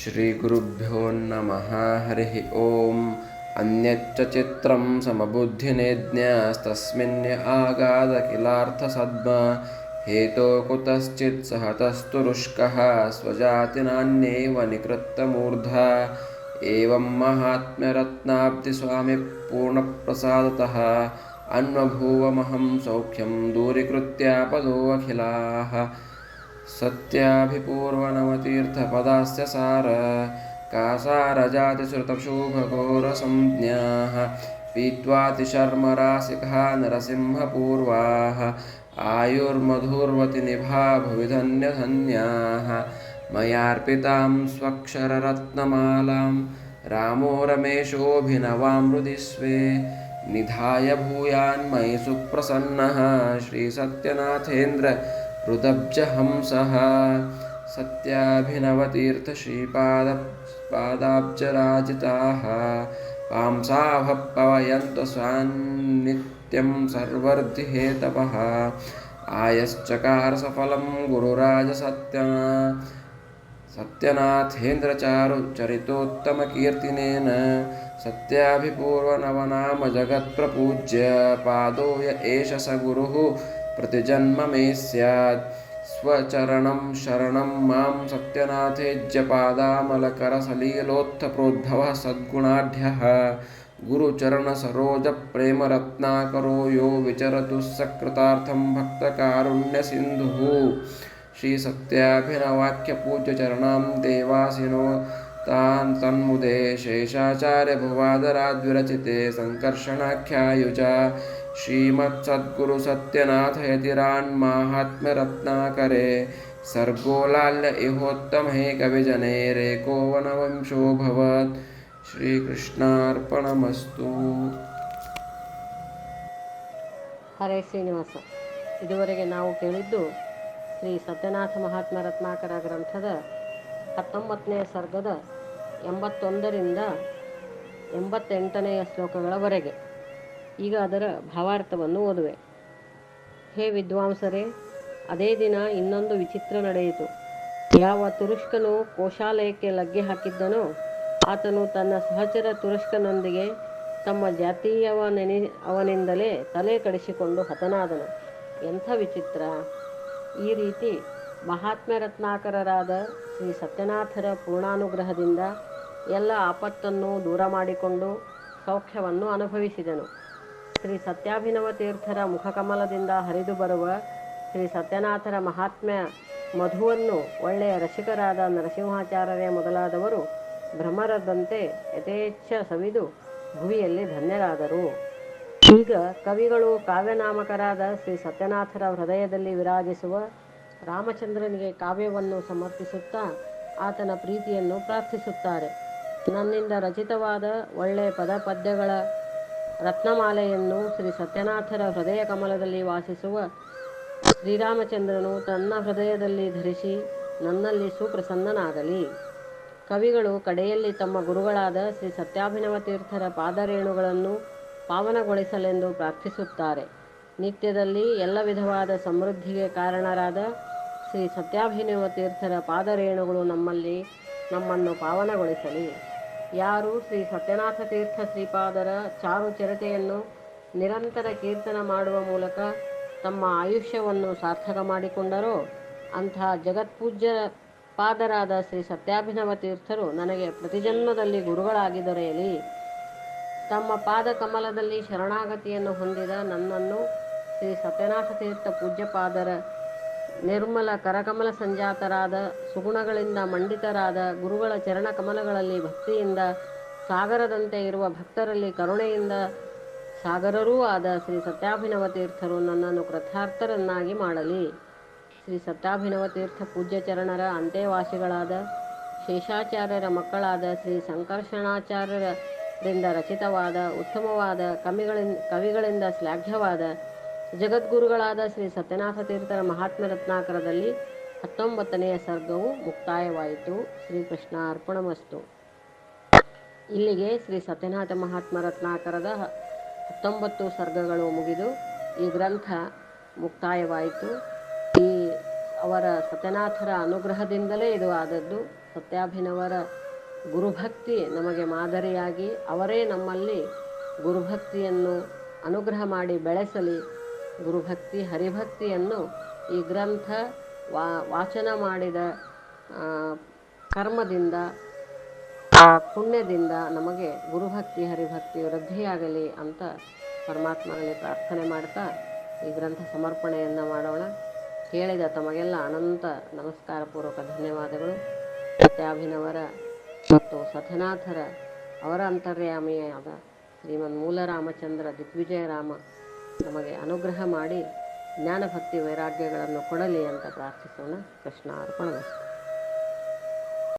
श्रीगुरुभ्यो नमः। हरिः ॐ अन्यच्च चित्रं समबुद्धिनेज्ञस्तस्मिन् आगादखिलार्थसद्म। हेतो कुतश्चित् सहतस्तुरुष्कः स्वजातिनान्यैव निकृत्तमूर्धा। एवं माहात्म्यरत्नाब्धिस्वामिपूर्णप्रसादतः अन्वभूवमहं सौख्यं दूरीकृत्यापदोऽखिलाः सत्याभिपूर्वनवतीर्थपदास्य सार कासारजातिश्रुतशुभघोरसंज्ञाः पीत्वातिशर्मरासिकः नरसिंहपूर्वाः आयुर्मधुर्वतिनिभा भुवि धन्यधन्याः मयार्पितां स्वक्षररत्नमालां रामो रमेशोऽभिनवामृदि स्वे निधाय भूयान्मयि सुप्रसन्नः श्रीसत्यनाथेन्द्र हंसः सत्याभिनवतीर्थश्रीपादपादाब्जराजिताः पांसाभः पवयन्त सान्नित्यं सर्वर्धिहेतवः आयश्चकार सफलं गुरुराजसत्यना सत्यनाथेन्द्रचारुचरितोत्तमकीर्तिनेन सत्याभिपूर्वनवनामजगत्प्रपूज्य पादो य एष स गुरुः प्रतिजन्म मे स्यात् स्वचरणं शरणं माँ सत्यनाथेज्यपादामलकरसलीलोत्थप्रोद्भवः सद्गुणाढ्यः। गुरुचरणसरोजप्रेमरत्नाकरो यो विचरतु सकृतार्थं भक्तकारुण्यसिन्धुः। श्रीसत्याभिनवाक्यपूज्यचरणां देवासिनो तान् तन्मुदे शेषाचार्यभुवादराद्विरचिते सङ्कर्षणाख्यायुजा श्रीमत्सद्गुरुसत्यनाथयतिरान्माहात्म्यरत्नाकरे सर्गोलाल्य इहोत्तमे कविजनेरेको वनवंशोऽभवत् ಶ್ರೀಕೃಷ್ಣಾರ್ಪಣಮಸ್ತು ಹರೇ ಶ್ರೀನಿವಾಸ ಇದುವರೆಗೆ ನಾವು ಕೇಳಿದ್ದು ಶ್ರೀ ಸತ್ಯನಾಥ ಮಹಾತ್ಮ ರತ್ನಾಕರ ಗ್ರಂಥದ ಹತ್ತೊಂಬತ್ತನೇ ಸರ್ಗದ ಎಂಬತ್ತೊಂದರಿಂದ ಎಂಬತ್ತೆಂಟನೆಯ ಶ್ಲೋಕಗಳವರೆಗೆ. ಈಗ ಅದರ ಭಾವಾರ್ಥವನ್ನು ಓದುವೆ. ಹೇ ವಿದ್ವಾಂಸರೇ, ಅದೇ ದಿನ ಇನ್ನೊಂದು ವಿಚಿತ್ರ ನಡೆಯಿತು. ಯಾವ ತುರುಷ್ಕನು ಕೋಶಾಲಯಕ್ಕೆ ಲಗ್ಗೆ ಹಾಕಿದ್ದನೋ, ಆತನು ತನ್ನ ಸಹಚರ ತುರುಷ್ಕನೊಂದಿಗೆ ತಮ್ಮ ಜಾತೀಯವನೆನಿ, ಅವನಿಂದಲೇ ತಲೆ ಕಡಿಸಿಕೊಂಡು ಹತನಾದನು. ಎಂಥ ವಿಚಿತ್ರ! ಈ ರೀತಿ ಮಹಾತ್ಮ ರತ್ನಾಕರರಾದ ಶ್ರೀ ಸತ್ಯನಾಥರ ಪೂರ್ಣಾನುಗ್ರಹದಿಂದ ಎಲ್ಲ ಆಪತ್ತನ್ನು ದೂರ ಮಾಡಿಕೊಂಡು ಸೌಖ್ಯವನ್ನು ಅನುಭವಿಸಿದನು. ಶ್ರೀ ಸತ್ಯಾಭಿನವ ತೀರ್ಥರ ಮುಖಕಮಲದಿಂದ ಹರಿದು ಬರುವ ಶ್ರೀ ಸತ್ಯನಾಥರ ಮಹಾತ್ಮ್ಯ ಮಧುವನ್ನು ಒಳ್ಳೆಯ ರಸಿಕರಾದ ನರಸಿಂಹಾಚಾರ್ಯರೇ ಮೊದಲಾದವರು ಭ್ರಮರದಂತೆ ಯಥೇಚ್ಛ ಸವಿದು ಭುವಿಯಲ್ಲಿ ಧನ್ಯರಾದರು. ಈಗ ಕವಿಗಳು ಕಾವ್ಯನಾಮಕರಾದ ಶ್ರೀ ಸತ್ಯನಾಥರ ಹೃದಯದಲ್ಲಿ ವಿರಾಜಿಸುವ ರಾಮಚಂದ್ರನಿಗೆ ಕಾವ್ಯವನ್ನು ಸಮರ್ಪಿಸುತ್ತಾ ಆತನ ಪ್ರೀತಿಯನ್ನು ಪ್ರಾರ್ಥಿಸುತ್ತಾರೆ. ನನ್ನಿಂದ ರಚಿತವಾದ ಒಳ್ಳೆಯ ಪದ ಪದ್ಯಗಳ ರತ್ನಮಾಲೆಯನ್ನು ಶ್ರೀ ಸತ್ಯನಾಥರ ಹೃದಯ ಕಮಲದಲ್ಲಿ ವಾಸಿಸುವ ಶ್ರೀರಾಮಚಂದ್ರನು ತನ್ನ ಹೃದಯದಲ್ಲಿ ಧರಿಸಿ ನನ್ನಲ್ಲಿ ಸುಪ್ರಸನ್ನನಾಗಲಿ. ಕವಿಗಳು ಕಡೆಯಲ್ಲಿ ತಮ್ಮ ಗುರುಗಳಾದ ಶ್ರೀ ಸತ್ಯಾಭಿನವ ತೀರ್ಥರ ಪಾದರೇಣುಗಳನ್ನು ಪಾವನಗೊಳಿಸಲೆಂದು ಪ್ರಾರ್ಥಿಸುತ್ತಾರೆ. ನಿತ್ಯದಲ್ಲಿ ಎಲ್ಲ ವಿಧವಾದ ಸಮೃದ್ಧಿಗೆ ಕಾರಣರಾದ ಶ್ರೀ ಸತ್ಯಾಭಿನವ ತೀರ್ಥರ ಪಾದರೇಣುಗಳು ನಮ್ಮಲ್ಲಿ ನಮ್ಮನ್ನು ಪಾವನಗೊಳಿಸಲಿ. ಯಾರು ಶ್ರೀ ಸತ್ಯನಾಥ ತೀರ್ಥ ಶ್ರೀಪಾದರ ಚಾರು ಚರತೆಯನ್ನು ನಿರಂತರ ಕೀರ್ತನ ಮಾಡುವ ಮೂಲಕ ತಮ್ಮ ಆಯುಷ್ಯವನ್ನು ಸಾರ್ಥಕ ಮಾಡಿಕೊಂಡರೋ, ಅಂಥ ಜಗತ್ಪೂಜ್ಯ ಪಾದರಾದ ಶ್ರೀ ಸತ್ಯಾಭಿನವ ತೀರ್ಥರು ನನಗೆ ಪ್ರತಿಜನ್ಮದಲ್ಲಿ ಗುರುಗಳಾಗಿ ದೊರೆಯಲಿ. ತಮ್ಮ ಪಾದ ಕಮಲದಲ್ಲಿ ಶರಣಾಗತಿಯನ್ನು ಹೊಂದಿದ ನನ್ನನ್ನು ಶ್ರೀ ಸತ್ಯನಾಥ ತೀರ್ಥ ಪೂಜ್ಯಪಾದರ ನಿರ್ಮಲ ಕರಕಮಲ ಸಂಜಾತರಾದ, ಸುಗುಣಗಳಿಂದ ಮಂಡಿತರಾದ ಗುರುಗಳ ಚರಣ ಕಮಲಗಳಲ್ಲಿ ಭಕ್ತಿಯಿಂದ ಸಾಗರದಂತೆ ಇರುವ ಭಕ್ತರಲ್ಲಿ ಕರುಣೆಯಿಂದ ಸಾಗರರೂ ಆದ ಶ್ರೀ ಸತ್ಯಾಭಿನವ ತೀರ್ಥರು ನನ್ನನ್ನು ಕೃತಾರ್ಥರನ್ನಾಗಿ ಮಾಡಲಿ. ಶ್ರೀ ಸತ್ಯಾಭಿನವ ತೀರ್ಥ ಪೂಜ್ಯ ಚರಣರ ಅಂತೆವಾಸಿಗಳಾದ ಶೇಷಾಚಾರ್ಯರ ಮಕ್ಕಳಾದ, ಶ್ರೀ ಸಂಕರ್ಷಣಾಚಾರ್ಯರಿಂದ ರಚಿತವಾದ, ಉತ್ತಮವಾದ ಕವಿಗಳಿಂದ ಕವಿಗಳಿಂದ ಶ್ಲಾಘ್ಯವಾದ ಜಗದ್ಗುರುಗಳಾದ ಶ್ರೀ ಸತ್ಯನಾಥ ತೀರ್ಥರ ಮಹಾತ್ಮ ರತ್ನಾಕರದಲ್ಲಿ ಹತ್ತೊಂಬತ್ತನೆಯ ಸರ್ಗವು ಮುಕ್ತಾಯವಾಯಿತು. ಶ್ರೀಕೃಷ್ಣ ಅರ್ಪಣಮಸ್ತು. ಇಲ್ಲಿಗೆ ಶ್ರೀ ಸತ್ಯನಾಥ ಮಹಾತ್ಮ ರತ್ನಾಕರದ ಹತ್ತೊಂಬತ್ತು ಸರ್ಗಗಳು ಮುಗಿದು, ಈ ಗ್ರಂಥ ಮುಕ್ತಾಯವಾಯಿತು. ಈ ಅವರ ಸತ್ಯನಾಥರ ಅನುಗ್ರಹದಿಂದಲೇ ಇದು ಆದದ್ದು. ಸತ್ಯಾಭಿನವರ ಗುರುಭಕ್ತಿ ನಮಗೆ ಮಾದರಿಯಾಗಿ ಅವರೇ ನಮ್ಮಲ್ಲಿ ಗುರುಭಕ್ತಿಯನ್ನು ಅನುಗ್ರಹ ಮಾಡಿ ಬೆಳೆಸಲಿ. ಗುರುಭಕ್ತಿ, ಹರಿಭಕ್ತಿಯನ್ನು ಈ ಗ್ರಂಥ ವಾ, ವಾಚನ ಮಾಡಿದ ಕರ್ಮದಿಂದ ಪುಣ್ಯದಿಂದ ನಮಗೆ ಗುರುಭಕ್ತಿ ಹರಿಭಕ್ತಿ ವೃದ್ಧಿಯಾಗಲಿ ಅಂತ ಪರಮಾತ್ಮನಲ್ಲಿ ಪ್ರಾರ್ಥನೆ ಮಾಡ್ತಾ ಈ ಗ್ರಂಥ ಸಮರ್ಪಣೆಯನ್ನು ಮಾಡೋಣ. ಕೇಳಿದ ತಮಗೆಲ್ಲ ಅನಂತ ನಮಸ್ಕಾರ ಪೂರ್ವಕ ಧನ್ಯವಾದಗಳು. ಸತ್ಯಾಭಿನವರ ಮತ್ತು ಸತನಾಥರ ಅವರ ಅಂತರ್ಯಾಮಿಯಾದ ಶ್ರೀಮನ್ ಮೂಲರಾಮಚಂದ್ರ ದಿಗ್ವಿಜಯ ರಾಮ ನಮಗೆ ಅನುಗ್ರಹ ಮಾಡಿ ಜ್ಞಾನಭಕ್ತಿ ವೈರಾಗ್ಯಗಳನ್ನು ಕೊಡಲಿ ಅಂತ ಪ್ರಾರ್ಥಿಸೋಣ. ಕೃಷ್ಣ ಅರ್ಪಣ.